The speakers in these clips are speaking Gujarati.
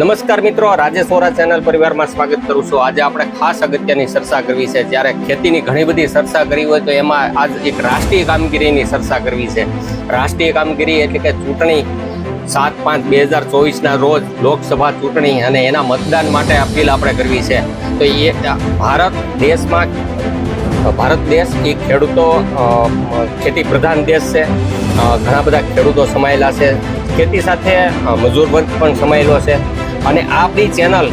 નમસ્કાર મિત્રો, રાજેશ વોરા ચેનલ પરિવારમાં સ્વાગત કરું છું. આજે આપણે ખાસ અગત્યની ચર્ચા કરવી છે. જ્યારે ખેતીની ઘણી બધી ચર્ચા કરી હોય તો એમાં આજ એક રાષ્ટ્રીય કામગીરીની ચર્ચા કરવી છે. રાષ્ટ્રીય કામગીરી એટલે કે ચૂંટણી સાત પાંચ બે હજાર ચોવીસના રોજ લોકસભા ચૂંટણી અને એના મતદાન માટે અપીલ આપણે કરવી છે. તો એ, ભારત દેશમાં, ભારત દેશ એ ખેડૂતો ખેતી પ્રધાન દેશ છે. ઘણા બધા ખેડૂતો સમાયેલા છે. ખેતી સાથે મજૂર વર્ગ પણ સમાયેલો છે. અને આપણી ચેનલ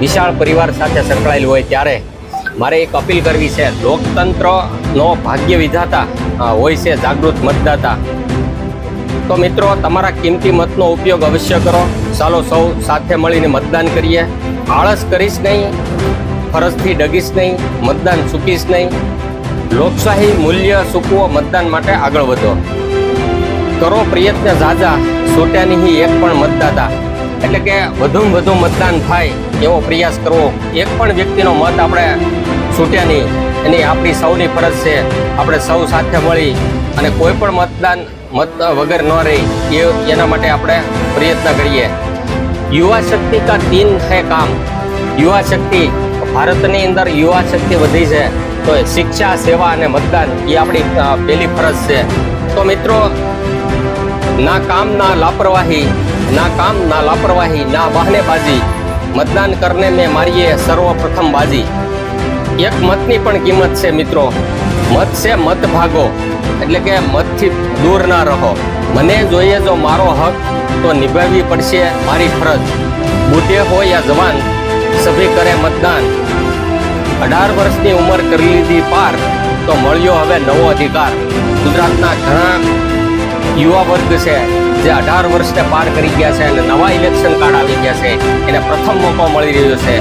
વિશાળ પરિવાર સાથે સંકળાયેલ હોય ત્યારે મારે એક અપીલ કરવી છે. લોકતંત્રનો ભાગ્ય વિધાતા હોય છે જાગૃત મતદાતા. તો મિત્રો, તમારા કિંમતી મતનો ઉપયોગ અવશ્ય કરો. ચાલો સૌ સાથે મળીને મતદાન કરીએ. આળસ કરીશ નહીં, ફરજથી ડગીશ નહીં, મતદાન ચૂકીશ નહીં. લોકશાહી મૂલ્ય ચૂકવો મતદાન માટે આગળ વધો. કરો પ્રયત્ન ઝાઝા સોટ્યાની એક પણ મતદાતા. એટલે કે વધુમાં વધુ મતદાન થાય એવો પ્રયાસ કરવો. એક પણ વ્યક્તિનો મત આપણે છૂટ્યા નહીં. એની આપણી સૌની ફરજ છે. આપણે સૌ સાથે મળી અને કોઈ પણ મતદાન મત વગર ન રહી એ એના માટે આપણે પ્રયત્ન કરીએ. યુવા શક્તિ કા તીન હે કામ. યુવા શક્તિ ભારતની અંદર યુવા શક્તિ વધી છે. તો શિક્ષા, સેવા અને મતદાન એ આપણી પહેલી ફરજ છે. તો મિત્રો, ના કામ, ના લાપરવાહી ના કામ, ના લાપરવાહી, ના બહાનેબાજી. મતદાન કરને મેં મારીએ સર્વપ્રથમ બાજી. એક મતની પણ કિંમત છે મિત્રો. મત છે મત ભાગો. એટલે કે મતથી દૂર ના રહો. મને જોઈએ જો મારો હક, તો નિભાવવી પડશે મારી ફરજ. બુઢે હોય યા જવાન, સભી કરે મતદાન. અઢાર વર્ષની ઉંમર કરી લીધી પાર, તો મળ્યો હવે નવો અધિકાર. ગુજરાતના ઘણા યુવા વર્ગ છે. જે અઢાર વર્ષને પાર કરી ગયા છે અને નવા ઇલેક્શન કાર્ડ આવી ગયા છે, એને પ્રથમ મોકો મળી રહ્યો છે.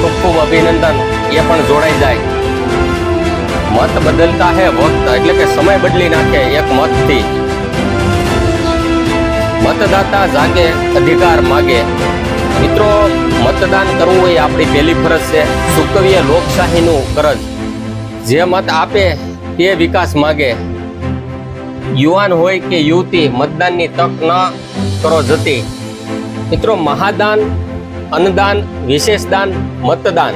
ખૂબ ખૂબ અભિનંદન, એ પણ જોડાઈ જાય. મત બદલતા હે વક્ત એટલે કે સમય બદલી નાખે એક મતથી. મતદાતા જાગે, અધિકાર માગે. મિત્રો, મતદાન કરવું એ આપણી પહેલી ફરજ છે. ચૂકવીએ લોકશાહીનું કરજ. જે મત આપે, તે વિકાસ માગે. યુવાન હોય કે યુવતી, મતદાનની તક ન કરો જતી. મિત્રો, મહાદાન, અન્નદાન, વિશેષ દાન, મતદાન.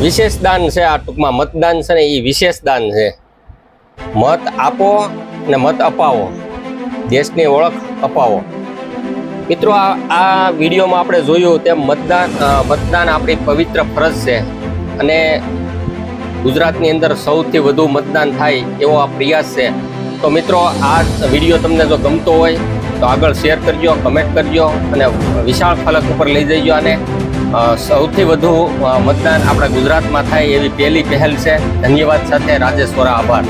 વિશેષ દાન છે આ ટૂંકમાં. મતદાન છે ને એ વિશેષ દાન છે. મત આપો ને મત અપાવો. દેશની ઓળખ અપાવો. મિત્રો, આ આ વિડીયોમાં આપણે જોયું તેમ મતદાન મતદાન આપણી પવિત્ર ફરજ છે. અને ગુજરાતની અંદર સૌથી વધુ મતદાન થાય એવો આ પ્રયાસ છે. તો મિત્રો, આ વીડિયો તમને જો ગમતો હોય, તો આગળ શેર કરજો કમેન્ટ કરજો, અને વિશાળ ફલક ઉપર લઈ જઈજો અને સૌથી વધુ મતદાન આપણા ગુજરાતમાં થાય એવી પહેલી પહેલ છે. ધન્યવાદ સાથે રાજેશ્વરા આભાર.